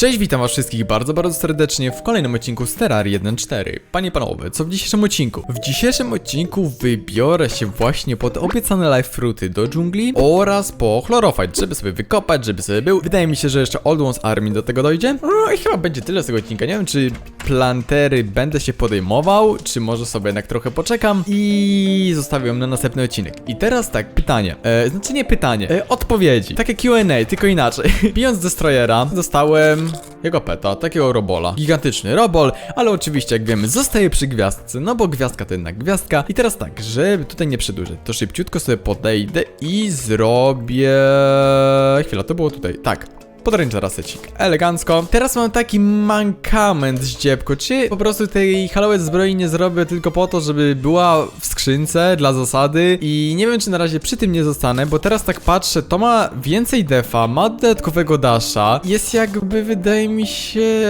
Cześć, witam was wszystkich bardzo, bardzo serdecznie w kolejnym odcinku z Terrarii 1.4. Panie panowie, co w dzisiejszym odcinku? W dzisiejszym odcinku wybiorę się właśnie pod obiecane live fruity do dżungli oraz po chlorofite, żeby sobie wykopać, żeby sobie był. Wydaje mi się, że jeszcze Old Ones Army do tego dojdzie. No i chyba będzie tyle z tego odcinka. Nie wiem, czy plantery będę się podejmował, czy może sobie jednak trochę poczekam i zostawię ją na następny odcinek. I teraz tak, pytanie. E, znaczy nie pytanie, e, odpowiedzi. Takie Q&A, tylko inaczej. Bijąc Destroyera, dostałem jego peta, takiego robola. Gigantyczny robol, ale oczywiście, jak wiemy, zostaje przy gwiazdce, no bo gwiazdka to jednak gwiazdka. I teraz tak, żeby tutaj nie przedłużyć, to szybciutko sobie podejdę i zrobię... Chwila, to było tutaj, tak. Pod Rangera secik. Elegancko. Teraz mam taki mankament zdziebko. Czy po prostu tej Halloween zbroi nie zrobię tylko po to, żeby była w skrzynce dla zasady i nie wiem czy na razie przy tym nie zostanę, bo teraz tak patrzę, to ma więcej defa, ma dodatkowego dasha, jest jakby wydaje mi się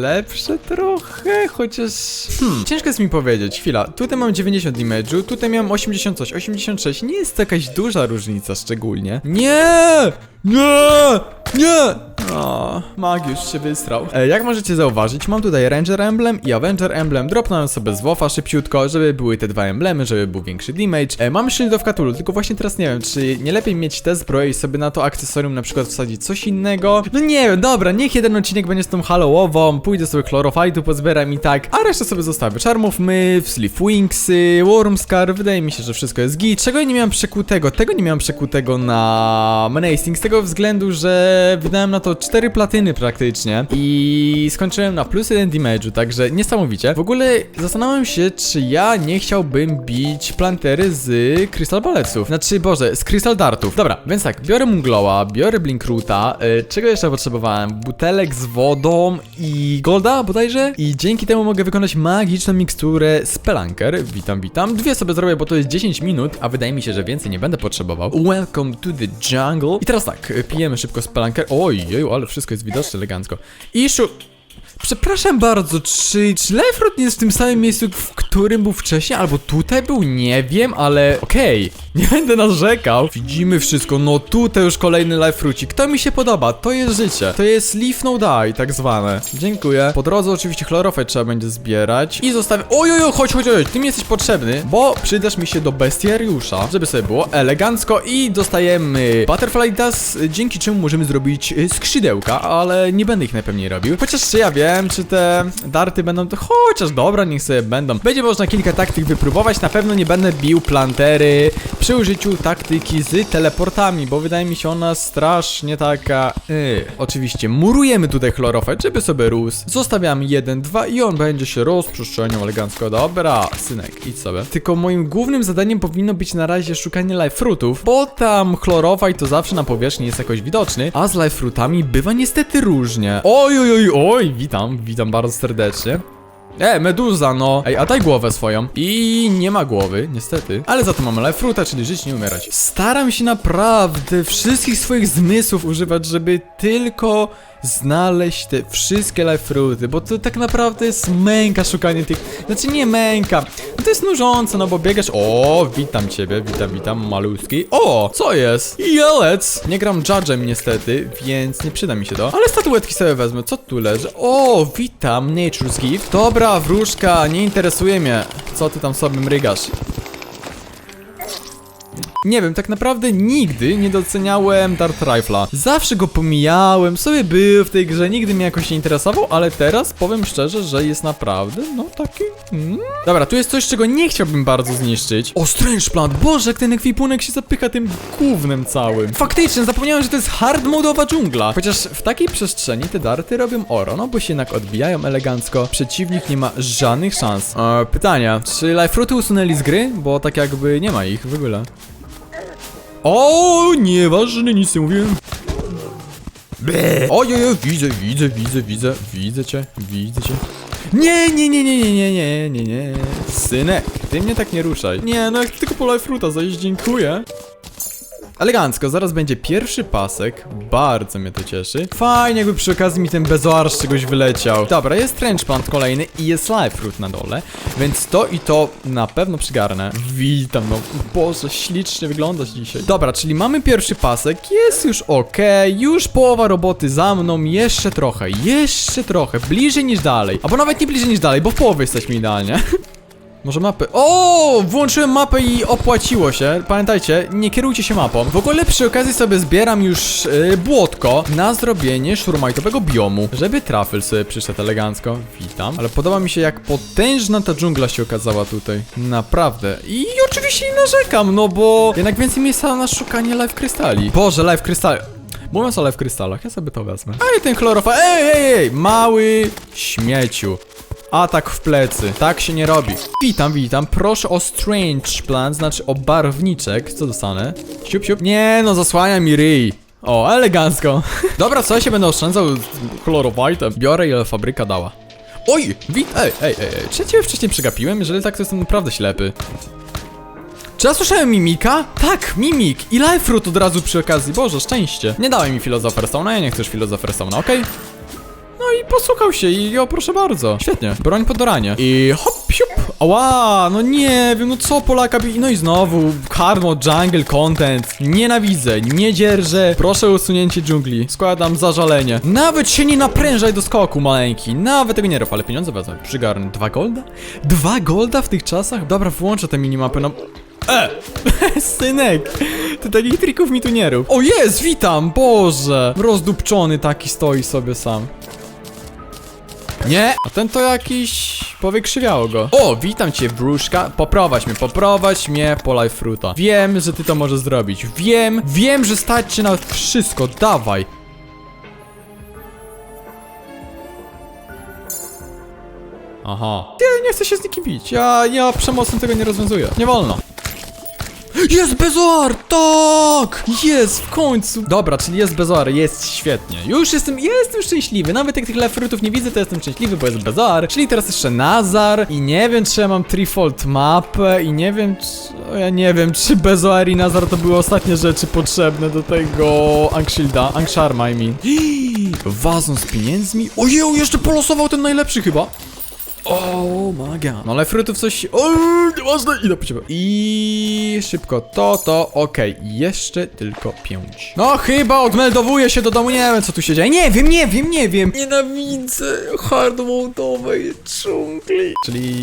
lepsze trochę, chociaż hmm, ciężko jest mi powiedzieć. Chwila, tutaj mam 90 damage'u, tutaj miałem 80 coś, 86, nie jest to jakaś duża różnica szczególnie. Nie! Nie! Nie! O, Magiusz się wystrał. E, jak możecie zauważyć, mam tutaj Ranger Emblem i Avenger Emblem. Dropnąłem sobie z WoFa szybciutko, żeby były te dwa emblemy, żeby był większy damage. E, mam Shield of Cthulhu, tylko właśnie teraz nie wiem, czy nie lepiej mieć te zbroje i sobie na to akcesorium na przykład wsadzić coś innego? No nie wiem, dobra, niech jeden odcinek będzie z tą Hallowową, pójdę sobie Chlorofajtu, pozbieram i tak, a resztę sobie zostawię. Charmów Myth, Sleep Wingsy, Wormscar, wydaje mi się, że wszystko jest git. Czego nie miałem przekutego? Tego nie miałem przekutego na Menacing, z tego względu, że wydałem na to 4 platyny praktycznie i skończyłem na plus 1 damage'u, także niesamowicie. W ogóle zastanawiam się, czy ja nie chciałbym bić plantery z Crystal Balleców. Znaczy, Boże, z Crystal Dartów. Dobra, więc tak, biorę Mungloa, biorę Blinkruta, y, czego jeszcze potrzebowałem? Butelek z wodą i golda bodajże? I dzięki temu mogę wykonać magiczną miksturę Spelunker. Witam, witam. Dwie sobie zrobię, bo to jest 10 minut, a wydaje mi się, że więcej nie będę potrzebował. Welcome to the jungle. I teraz tak, y, pijemy szybko Spelunker. Oj, jeju, ale wszystko jest widoczne elegancko. I szu... Przepraszam bardzo, czy, czy nie jest w tym samym miejscu, w którym był wcześniej, albo tutaj był? Nie wiem, ale okej, nie będę narzekał. Widzimy wszystko, no tutaj już kolejny Lefrucik. To mi się podoba, to jest życie. To jest Leave No Die, tak zwane. Dziękuję. Po drodze oczywiście chlorofet trzeba będzie zbierać i zostawię... Oj, oj, oj, chodź, chodź, chodź, ty mi jesteś potrzebny, bo przydasz mi się do bestiariusza, żeby sobie było elegancko i dostajemy Butterfly Dust, dzięki czemu możemy zrobić y, skrzydełka, ale nie będę ich najpewniej robił. Chociaż czy ja wiem, czy te darty będą, chociaż dobra, niech sobie będą. Będzie można kilka taktyk wypróbować, na pewno nie będę bił plantery przy użyciu taktyki z teleportami, bo wydaje mi się ona strasznie taka... Yy. Oczywiście murujemy tutaj chlorofet, żeby sobie rósł. Zostawiamy jeden, dwa i on będzie się rozprzestrzeniał elegancko. Dobra, synek, idź sobie. Tylko moim głównym zadaniem powinno być na razie szukanie live fruitów, bo tam chlorofaj to zawsze na powierzchni jest jakoś widoczny, a z live fruitami bywa niestety różnie. Oj, oj, oj, oj, witam, witam bardzo serdecznie. E, meduza, no. Ej, a daj głowę swoją. I nie ma głowy, niestety. Ale za to mamy life fruta, czyli żyć, nie umierać. Staram się naprawdę wszystkich swoich zmysłów używać, żeby tylko znaleźć te wszystkie life fruity, bo to tak naprawdę jest męka szukanie tych... Znaczy nie męka, no to jest nużące, no bo biegasz... O, witam ciebie, witam, witam, maluski. O, co jest? Jelec! Nie gram judge'em niestety, więc nie przyda mi się to. Ale statuetki sobie wezmę, co tu leży? O, witam, Nature's Gift. Dobra, wróżka, nie interesuje mnie, co ty tam sobie mrygasz. Nie wiem, tak naprawdę nigdy nie doceniałem Dart Rifle'a. Zawsze go pomijałem, sobie był w tej grze, nigdy mnie jakoś nie interesował, ale teraz powiem szczerze, że jest naprawdę, no taki... Mm. Dobra, tu jest coś, czego nie chciałbym bardzo zniszczyć. O, Strange Plant! Boże, jak ten ekwipunek się zapycha tym gównem całym. Faktycznie, zapomniałem, że to jest hard modowa dżungla. Chociaż w takiej przestrzeni te darty robią oro, no bo się jednak odbijają elegancko. Przeciwnik nie ma żadnych szans. E, pytania, czy Life Fruity usunęli z gry? Bo tak jakby nie ma ich w ogóle. O, nieważne, nic nie mówiłem. Oj, oj, oj, widzę, widzę, widzę, widzę, widzę cię, widzę cię. Nie, nie, nie, nie, nie, nie, nie, nie, nie. Synek, ty mnie tak nie ruszaj. Nie, no jak tylko po life fruta zajść, dziękuję. Elegancko, zaraz będzie pierwszy pasek. Bardzo mnie to cieszy. Fajnie, jakby przy okazji mi ten bezoar z czegoś wyleciał. Dobra, jest trench plant kolejny i jest live fruit na dole. Więc to i to na pewno przygarnę. Witam, no Boże, ślicznie wyglądasz dzisiaj. Dobra, czyli mamy pierwszy pasek, jest już ok, już połowa roboty za mną, jeszcze trochę, jeszcze trochę, bliżej niż dalej. Albo nawet nie bliżej niż dalej, bo w połowie jesteśmy idealnie. Może mapy. O! Włączyłem mapę i opłaciło się. Pamiętajcie, nie kierujcie się mapą. W ogóle przy okazji sobie zbieram już yy, błotko na zrobienie szurmajtowego biomu, żeby trafel sobie przyszedł elegancko. Witam. Ale podoba mi się, jak potężna ta dżungla się okazała tutaj. Naprawdę. I oczywiście nie narzekam, no bo jednak więcej miejsca na szukanie live krystali. Boże, live krystali. Mówiąc o live krystalach, ja sobie to wezmę. A i ten chlorofa. Ej, ej, ej! Mały śmieciu. Atak w plecy. Tak się nie robi. Witam, witam. Proszę o strange plan, znaczy o barwniczek. Co dostanę? Siup, siup. Nie, no zasłania mi ryj. O, elegancko. Dobra, co ja się będę oszczędzał chlorowajtem? Biorę ile fabryka dała. Oj, wit, ej, ej, ej. Czy ja ciebie wcześniej przegapiłem? Jeżeli tak, to jestem naprawdę ślepy. Czy ja słyszałem mimika? Tak, mimik i life fruit od razu przy okazji. Boże, szczęście. Nie dałem mi Philosopher Stone'a, ja nie już Philosopher Stone'a, okej? No i posłuchał się i o proszę bardzo. Świetnie. Broń pod doranie. I hop, siup. Ała, no nie wiem, no co Polaka bi... No i znowu, Karmo, jungle, content. Nienawidzę, nie dzierżę. Proszę o usunięcie dżungli. Składam zażalenie. Nawet się nie naprężaj do skoku, maleńki. Nawet tego nie rób, ale pieniądze wezmę. Przygarnę. Dwa golda? Dwa golda w tych czasach? Dobra, włączę te minimapy, no... E! Synek! Ty takich trików mi tu nie rób. O jest, witam! Boże! Rozdupczony taki stoi sobie sam. Nie, a ten to jakiś... Powykrzywiało go. O, witam cię, wróżka. Poprowadź mnie, poprowadź mnie po life fruita. Wiem, że ty to możesz zrobić. Wiem, wiem, że stać cię na wszystko. Dawaj. Aha. Nie, nie chcę się z nikim bić. Ja, ja przemocą tego nie rozwiązuję. Nie wolno. Jest bezoar! Tak! Jest w końcu! Dobra, czyli jest bezoar, jest świetnie. Już jestem, jestem szczęśliwy. Nawet jak tych lefrutów nie widzę, to jestem szczęśliwy, bo jest bezoar. Czyli teraz jeszcze Nazar. I nie wiem, czy ja mam trifold mapę. I nie wiem, czy... Ja nie wiem, czy bezoar i Nazar to były ostatnie rzeczy potrzebne do tego Angshielda. Angsharma, I mean. Wazon z pieniędzmi? Ojeju, jeszcze polosował ten najlepszy chyba. O, maga. No ale frutów coś... O, nieważne. Idę po ciebie. I szybko to, to, okej. Jeszcze tylko pięć. No chyba odmeldowuję się do domu, nie wiem co tu się dzieje. Nie wiem, nie wiem, nie wiem. Nienawidzę hardmode'owej dżungli. Czyli...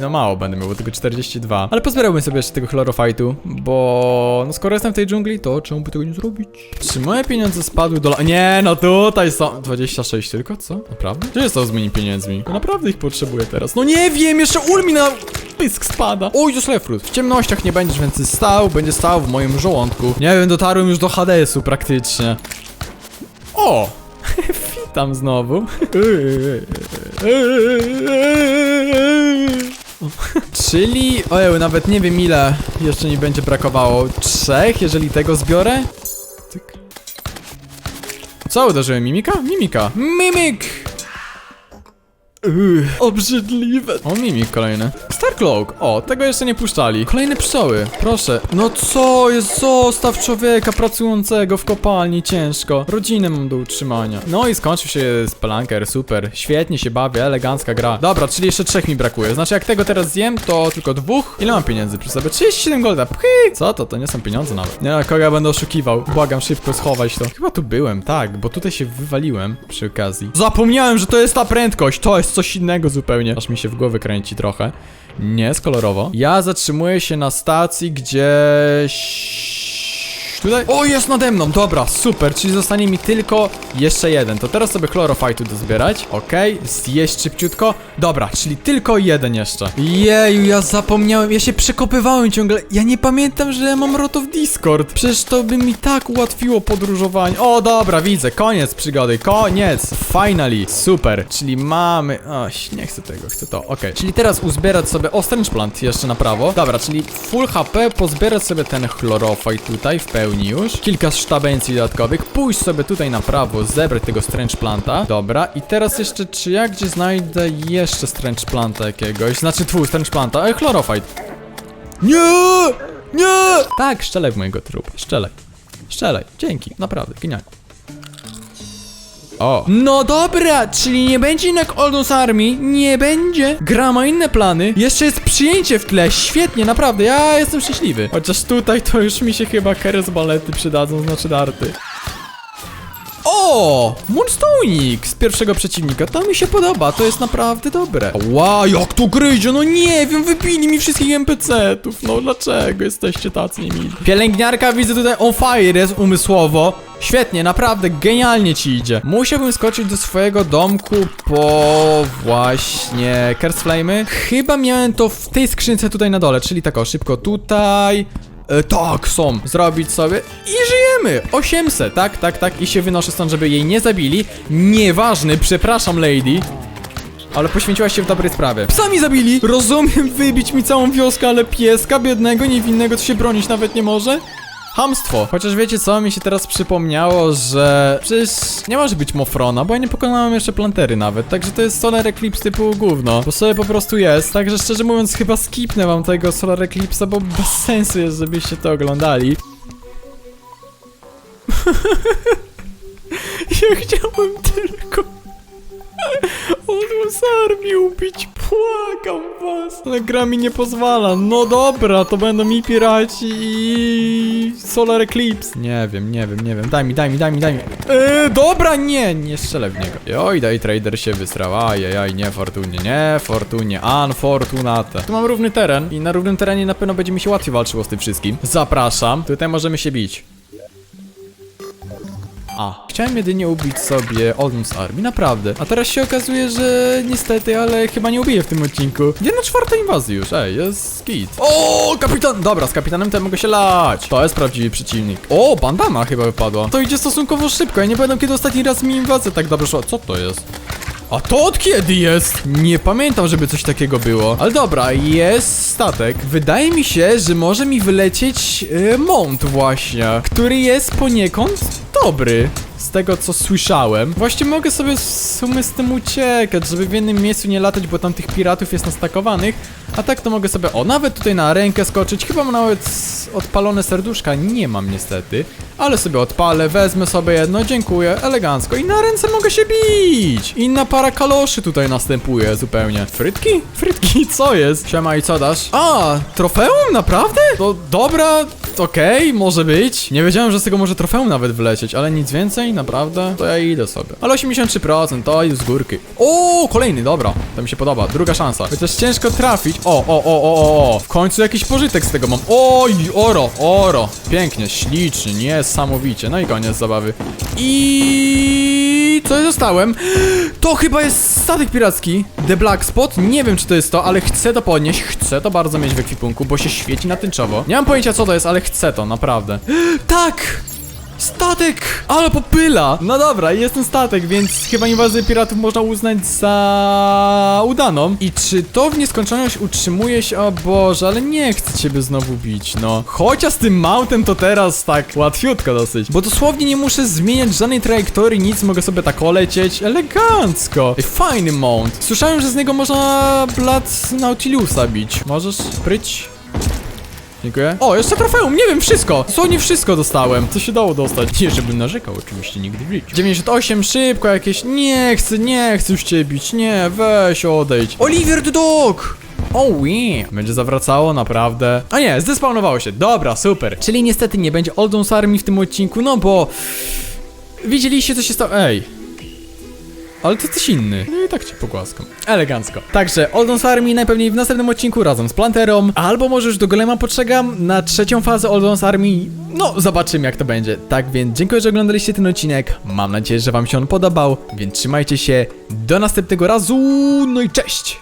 no mało będę miał, bo tylko 42. Ale pozbierałbym sobie jeszcze tego chlorofajtu, bo... no skoro jestem w tej dżungli, to czemu by tego nie zrobić? Czy moje pieniądze spadły do... Nie, no tutaj są... 26 tylko, co? Naprawdę? Gdzie jest to z moimi pieniędzmi? No naprawdę ich potrzebuję teraz. No nie wiem, jeszcze ul mi na... Pysk spada. Oj, już lefrut. W ciemnościach nie będziesz więcej stał, będzie stał w moim żołądku. Nie wiem, dotarłem już do Hadesu praktycznie. O! Witam znowu. Czyli, ojej, nawet nie wiem ile jeszcze mi będzie brakowało. Trzech, jeżeli tego zbiorę? Co uderzyłem? Mimika? Mimika. Mimik! Uch, obrzydliwe. O, mimik kolejny. Starcloak. O, tego jeszcze nie puszczali. Kolejne pszczoły. Proszę. No co jest? Zostaw człowieka pracującego w kopalni ciężko. Rodzinę mam do utrzymania. No i skończył się spelunker. Super. Świetnie się bawię. Elegancka gra. Dobra, czyli jeszcze trzech mi brakuje. Znaczy, jak tego teraz zjem, to tylko dwóch. Ile mam pieniędzy przy sobie? 37 golda. Pchy! Co to? To nie są pieniądze nawet. Nie no, kogo ja będę oszukiwał. Błagam, szybko schować to. Chyba tu byłem, tak, bo tutaj się wywaliłem przy okazji. Zapomniałem, że to jest ta prędkość. To jest coś innego zupełnie. Aż mi się w głowie kręci trochę. Nie jest kolorowo. Ja zatrzymuję się na stacji gdzieś... Tutaj? O, jest nade mną, dobra, super, czyli zostanie mi tylko jeszcze jeden. To teraz sobie chlorofajtu dozbierać, okej, zjeść szybciutko. Dobra, czyli tylko jeden jeszcze. Jeju, ja zapomniałem, ja się przekopywałem ciągle. Ja nie pamiętam, że ja mam roto w Discord. Przecież to by mi tak ułatwiło podróżowanie. O, dobra, widzę, koniec przygody, koniec, finally, super. Czyli mamy, o, nie chcę tego, chcę to, okej. Czyli teraz uzbierać sobie ostręcz plant jeszcze na prawo. Dobra, czyli full HP, pozbierać sobie ten chlorofajt tutaj w pełni już. Kilka sztabencji dodatkowych. Pójść sobie tutaj na prawo, zebrać tego stręcz planta. Dobra, i teraz jeszcze, czy ja gdzie znajdę jeszcze stręcz planta jakiegoś? Znaczy, twój stręcz planta, e, chlorofajt. Nie! Nie! Tak, szczelaj w mojego trupa, szczelaj. Szczelaj, dzięki, naprawdę, genialnie. O. No dobra, czyli nie będzie jednak Oldons Army, nie będzie. Gra ma inne plany. Jeszcze jest przyjęcie w tle, świetnie, naprawdę, ja jestem szczęśliwy. Chociaż tutaj to już mi się chyba keres balety przydadzą, znaczy darty. O! Moonstonik z pierwszego przeciwnika, to mi się podoba, to jest naprawdę dobre. Wow, jak to gryzie, no nie wiem, wybili mi wszystkich NPC-ów, no dlaczego jesteście tacy niemili? Pielęgniarka widzę tutaj on fire jest umysłowo. Świetnie, naprawdę genialnie ci idzie. Musiałbym skoczyć do swojego domku po właśnie Curse Flame'y. Chyba miałem to w tej skrzynce tutaj na dole, czyli tak o, szybko tutaj. E, tak, są. Zrobić sobie i żyjemy. 800, tak, tak, tak. I się wynoszę stąd, żeby jej nie zabili. Nieważny, przepraszam, lady. Ale poświęciłaś się w dobrej sprawie. Psa mi zabili! Rozumiem wybić mi całą wioskę, ale pieska biednego, niewinnego, co się bronić nawet nie może? Hamstwo. Chociaż wiecie co, mi się teraz przypomniało, że przecież nie może być Mofrona, bo ja nie pokonałem jeszcze plantery nawet, także to jest Solar Eclipse typu gówno, bo sobie po prostu jest, także szczerze mówiąc chyba skipnę wam tego Solar Eclipse'a, bo bez sensu jest, żebyście to oglądali. ja chciałem tylko... Odłos armii ubić, płakam was. Ale gra mi nie pozwala. No dobra, to będą mi piraci i Solar Eclipse. Nie wiem, nie wiem, nie wiem. Daj mi, daj mi, daj mi, daj mi. Eee, dobra, nie, nie strzelę w niego. Oj, daj trader się wysrał. Ajajaj, nie fortunie, nie fortunie, unfortunate. Tu mam równy teren i na równym terenie na pewno będzie mi się łatwiej walczyło z tym wszystkim. Zapraszam, tutaj możemy się bić. A, chciałem jedynie ubić sobie Olmos Army, naprawdę. A teraz się okazuje, że niestety, ale chyba nie ubiję w tym odcinku. Jedna czwarta inwazji już, ej, jest git. O, kapitan! Dobra, z kapitanem to mogę się lać. To jest prawdziwy przeciwnik. O, bandama chyba wypadła. To idzie stosunkowo szybko, ja nie pamiętam kiedy ostatni raz mi inwazja tak dobrze szła. Co to jest? A to od kiedy jest? Nie pamiętam, żeby coś takiego było. Ale dobra, jest statek. Wydaje mi się, że może mi wylecieć e, właśnie, który jest poniekąd dobry. Z tego co słyszałem. Właśnie mogę sobie w sumie z tym uciekać, żeby w jednym miejscu nie latać, bo tam tych piratów jest nastakowanych. A tak to mogę sobie, o, nawet tutaj na rękę skoczyć. Chyba mam nawet odpalone serduszka, nie mam niestety. Ale sobie odpalę, wezmę sobie jedno, dziękuję, elegancko. I na ręce mogę się bić. Inna para kaloszy tutaj następuje zupełnie. Frytki? Frytki, co jest? Siema i co dasz? A, trofeum? Naprawdę? To dobra, okej, może być. Nie wiedziałem, że z tego może trofeum nawet wlecieć, ale nic więcej, naprawdę? To ja idę sobie. Ale 83%, to jest z górki. O, kolejny, dobra, to mi się podoba. Druga szansa. Chociaż ciężko trafić. O, o, o, o, o, o. W końcu jakiś pożytek z tego mam. Oj, oro, oro. Pięknie, ślicznie, niesamowicie. No i koniec zabawy. I co ja dostałem? To chyba jest statek piracki. The Black Spot. Nie wiem, czy to jest to, ale chcę to podnieść. Chcę to bardzo mieć w ekwipunku, bo się świeci na tęczowo. Nie mam pojęcia, co to jest, ale chcę to, naprawdę. Tak! Statek! Ale popyla! No dobra, jest ten statek, więc chyba inwazję piratów można uznać za udaną. I czy to w nieskończoność utrzymuje się? O Boże, ale nie chcę ciebie znowu bić, no. Chociaż z tym mautem to teraz tak łatwiutko dosyć. Bo dosłownie nie muszę zmieniać żadnej trajektorii, nic, mogę sobie tak olecieć. Elegancko! Ej, fajny mount. Słyszałem, że z niego można blat Nautilusa bić. Możesz pryć? Dziękuję. O, jeszcze trofeum, nie wiem, wszystko. Dosłownie wszystko dostałem, co się dało dostać. Nie, żebym narzekał, oczywiście nigdy w życiu. 98, szybko jakieś. Nie chcę, nie chcę już cię bić. Nie, weź, odejdź. Oliver the Dog! O, yeah. Będzie zawracało, naprawdę. A nie, zdespawnowało się. Dobra, super. Czyli niestety nie będzie Oldons Army w tym odcinku, no bo... Widzieliście, co się stało? Ej. Ale to coś inny. No i tak cię pogłaskam. Elegancko. Także Oldons Army najpewniej w następnym odcinku razem z Planterą, albo może już do Golema poczekam na trzecią fazę Oldons Army. No, zobaczymy jak to będzie. Tak więc dziękuję, że oglądaliście ten odcinek. Mam nadzieję, że wam się on podobał, więc trzymajcie się. Do następnego razu. No i cześć!